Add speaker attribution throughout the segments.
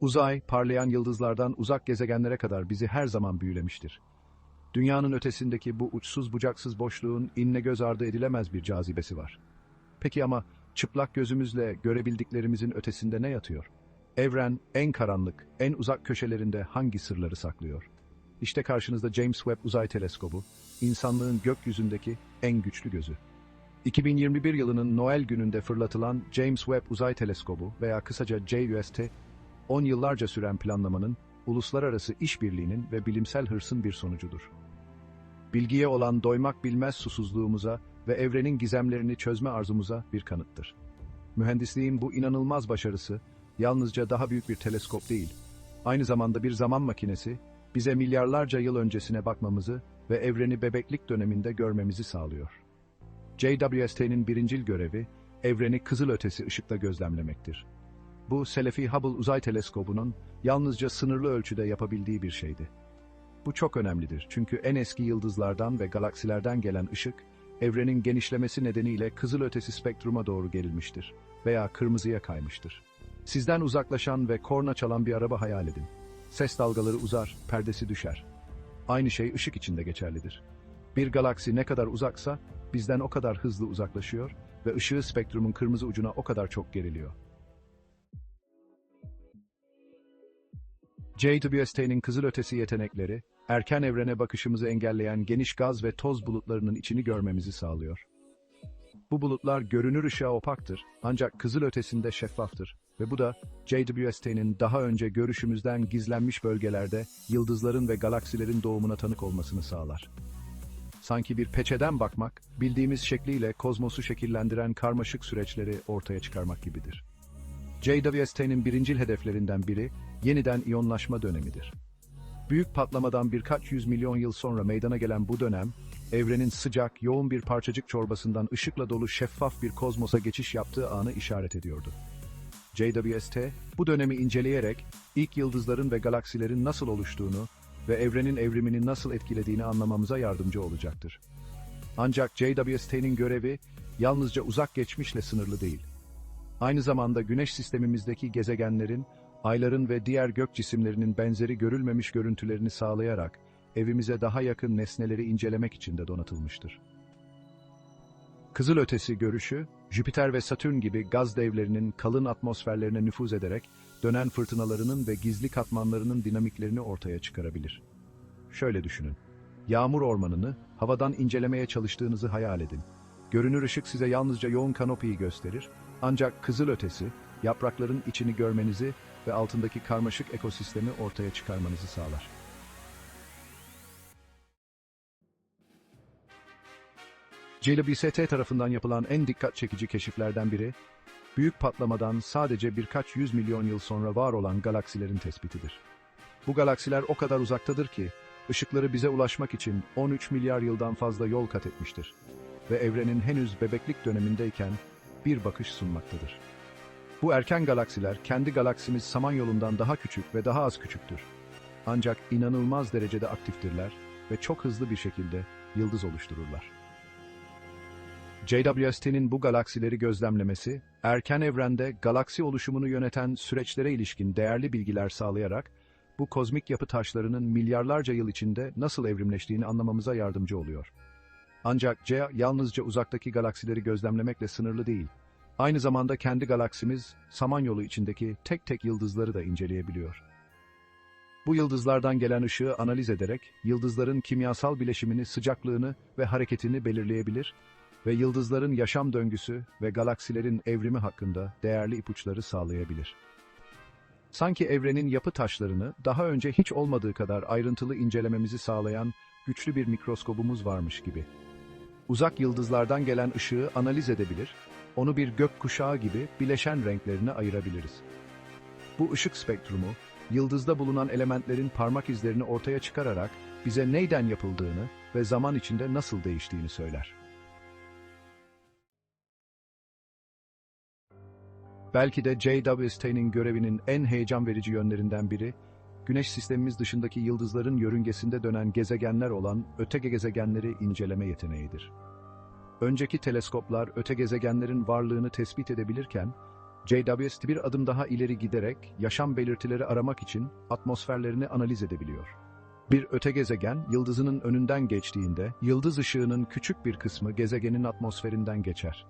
Speaker 1: Uzay, parlayan yıldızlardan uzak gezegenlere kadar bizi her zaman büyülemiştir. Dünyanın ötesindeki bu uçsuz bucaksız boşluğun inne göz ardı edilemez bir cazibesi var. Peki ama çıplak gözümüzle görebildiklerimizin ötesinde ne yatıyor? Evren en karanlık, en uzak köşelerinde hangi sırları saklıyor? İşte karşınızda James Webb Uzay Teleskobu, insanlığın gökyüzündeki en güçlü gözü. 2021 yılının Noel gününde fırlatılan James Webb Uzay Teleskobu veya kısaca JUST, 10 yıllarca süren planlamanın, uluslararası işbirliğinin ve bilimsel hırsın bir sonucudur. Bilgiye olan doymak bilmez susuzluğumuza ve evrenin gizemlerini çözme arzumuza bir kanıttır. Mühendisliğin bu inanılmaz başarısı, yalnızca daha büyük bir teleskop değil, aynı zamanda bir zaman makinesi, bize milyarlarca yıl öncesine bakmamızı ve evreni bebeklik döneminde görmemizi sağlıyor. JWST'nin birincil görevi, evreni kızılötesi ışıkla gözlemlemektir. Bu, Selefi Hubble Uzay Teleskobu'nun yalnızca sınırlı ölçüde yapabildiği bir şeydi. Bu çok önemlidir çünkü en eski yıldızlardan ve galaksilerden gelen ışık, evrenin genişlemesi nedeniyle kızılötesi spektruma doğru gerilmiştir veya kırmızıya kaymıştır. Sizden uzaklaşan ve korna çalan bir araba hayal edin. Ses dalgaları uzar, perdesi düşer. Aynı şey ışık için de geçerlidir. Bir galaksi ne kadar uzaksa, bizden o kadar hızlı uzaklaşıyor ve ışığı spektrumun kırmızı ucuna o kadar çok geriliyor. JWST'nin kızılötesi yetenekleri, erken evrene bakışımızı engelleyen geniş gaz ve toz bulutlarının içini görmemizi sağlıyor. Bu bulutlar görünür ışığa opaktır ancak kızılötesinde şeffaftır ve bu da JWST'nin daha önce görüşümüzden gizlenmiş bölgelerde yıldızların ve galaksilerin doğumuna tanık olmasını sağlar. Sanki bir peçeden bakmak, bildiğimiz şekliyle kozmosu şekillendiren karmaşık süreçleri ortaya çıkarmak gibidir. JWST'nin birincil hedeflerinden biri, yeniden iyonlaşma dönemidir. Büyük patlamadan birkaç yüz milyon yıl sonra meydana gelen bu dönem, evrenin sıcak, yoğun bir parçacık çorbasından ışıkla dolu şeffaf bir kozmosa geçiş yaptığı anı işaret ediyordu. JWST, bu dönemi inceleyerek ilk yıldızların ve galaksilerin nasıl oluştuğunu ve evrenin evrimini nasıl etkilediğini anlamamıza yardımcı olacaktır. Ancak JWST'nin görevi yalnızca uzak geçmişle sınırlı değil. Aynı zamanda güneş sistemimizdeki gezegenlerin, ayların ve diğer gök cisimlerinin benzeri görülmemiş görüntülerini sağlayarak evimize daha yakın nesneleri incelemek için de donatılmıştır. Kızılötesi görüşü, Jüpiter ve Satürn gibi gaz devlerinin kalın atmosferlerine nüfuz ederek dönen fırtınalarının ve gizli katmanlarının dinamiklerini ortaya çıkarabilir. Şöyle düşünün. Yağmur ormanını havadan incelemeye çalıştığınızı hayal edin. Görünür ışık size yalnızca yoğun kanopiyi gösterir, ancak kızılötesi, yaprakların içini görmenizi ve altındaki karmaşık ekosistemi ortaya çıkarmanızı sağlar. JWST tarafından yapılan en dikkat çekici keşiflerden biri, büyük patlamadan sadece birkaç yüz milyon yıl sonra var olan galaksilerin tespitidir. Bu galaksiler o kadar uzaktadır ki, ışıkları bize ulaşmak için 13 milyar yıldan fazla yol kat etmiştir ve evrenin henüz bebeklik dönemindeyken bir bakış sunmaktadır. Bu erken galaksiler kendi galaksimiz Samanyolu'ndan daha küçük ve daha az küçüktür. Ancak inanılmaz derecede aktiftirler ve çok hızlı bir şekilde yıldız oluştururlar. JWST'nin bu galaksileri gözlemlemesi, erken evrende galaksi oluşumunu yöneten süreçlere ilişkin değerli bilgiler sağlayarak, bu kozmik yapı taşlarının milyarlarca yıl içinde nasıl evrimleştiğini anlamamıza yardımcı oluyor. Ancak C yalnızca uzaktaki galaksileri gözlemlemekle sınırlı değil. Aynı zamanda kendi galaksimiz, Samanyolu içindeki tek tek yıldızları da inceleyebiliyor. Bu yıldızlardan gelen ışığı analiz ederek, yıldızların kimyasal bileşimini, sıcaklığını ve hareketini belirleyebilir ve yıldızların yaşam döngüsü ve galaksilerin evrimi hakkında değerli ipuçları sağlayabilir. Sanki evrenin yapı taşlarını daha önce hiç olmadığı kadar ayrıntılı incelememizi sağlayan güçlü bir mikroskobumuz varmış gibi. Uzak yıldızlardan gelen ışığı analiz edebilir, onu bir gök kuşağı gibi bileşen renklerine ayırabiliriz. Bu ışık spektrumu, yıldızda bulunan elementlerin parmak izlerini ortaya çıkararak bize neyden yapıldığını ve zaman içinde nasıl değiştiğini söyler. Belki de JWST'nin görevinin en heyecan verici yönlerinden biri, Güneş sistemimiz dışındaki yıldızların yörüngesinde dönen gezegenler olan öte gezegenleri inceleme yeteneğidir. Önceki teleskoplar öte gezegenlerin varlığını tespit edebilirken, JWST bir adım daha ileri giderek yaşam belirtileri aramak için atmosferlerini analiz edebiliyor. Bir öte gezegen yıldızının önünden geçtiğinde yıldız ışığının küçük bir kısmı gezegenin atmosferinden geçer.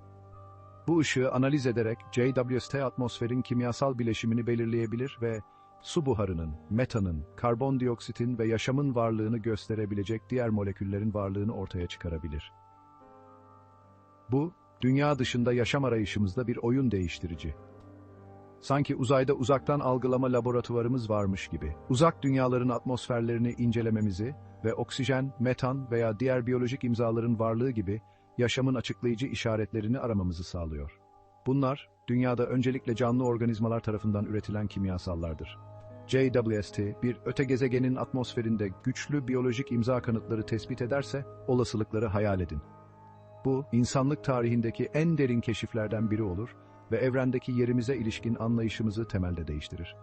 Speaker 1: Bu ışığı analiz ederek JWST atmosferin kimyasal bileşimini belirleyebilir ve su buharının, metanın, karbondioksitin ve yaşamın varlığını gösterebilecek diğer moleküllerin varlığını ortaya çıkarabilir. Bu, dünya dışında yaşam arayışımızda bir oyun değiştirici. Sanki uzayda uzaktan algılama laboratuvarımız varmış gibi, uzak dünyaların atmosferlerini incelememizi ve oksijen, metan veya diğer biyolojik imzaların varlığı gibi yaşamın açıklayıcı işaretlerini aramamızı sağlıyor. Bunlar, dünyada öncelikle canlı organizmalar tarafından üretilen kimyasallardır. JWST, bir öte gezegenin atmosferinde güçlü biyolojik imza kanıtları tespit ederse, olasılıkları hayal edin. Bu, insanlık tarihindeki en derin keşiflerden biri olur ve evrendeki yerimize ilişkin anlayışımızı temelde değiştirir.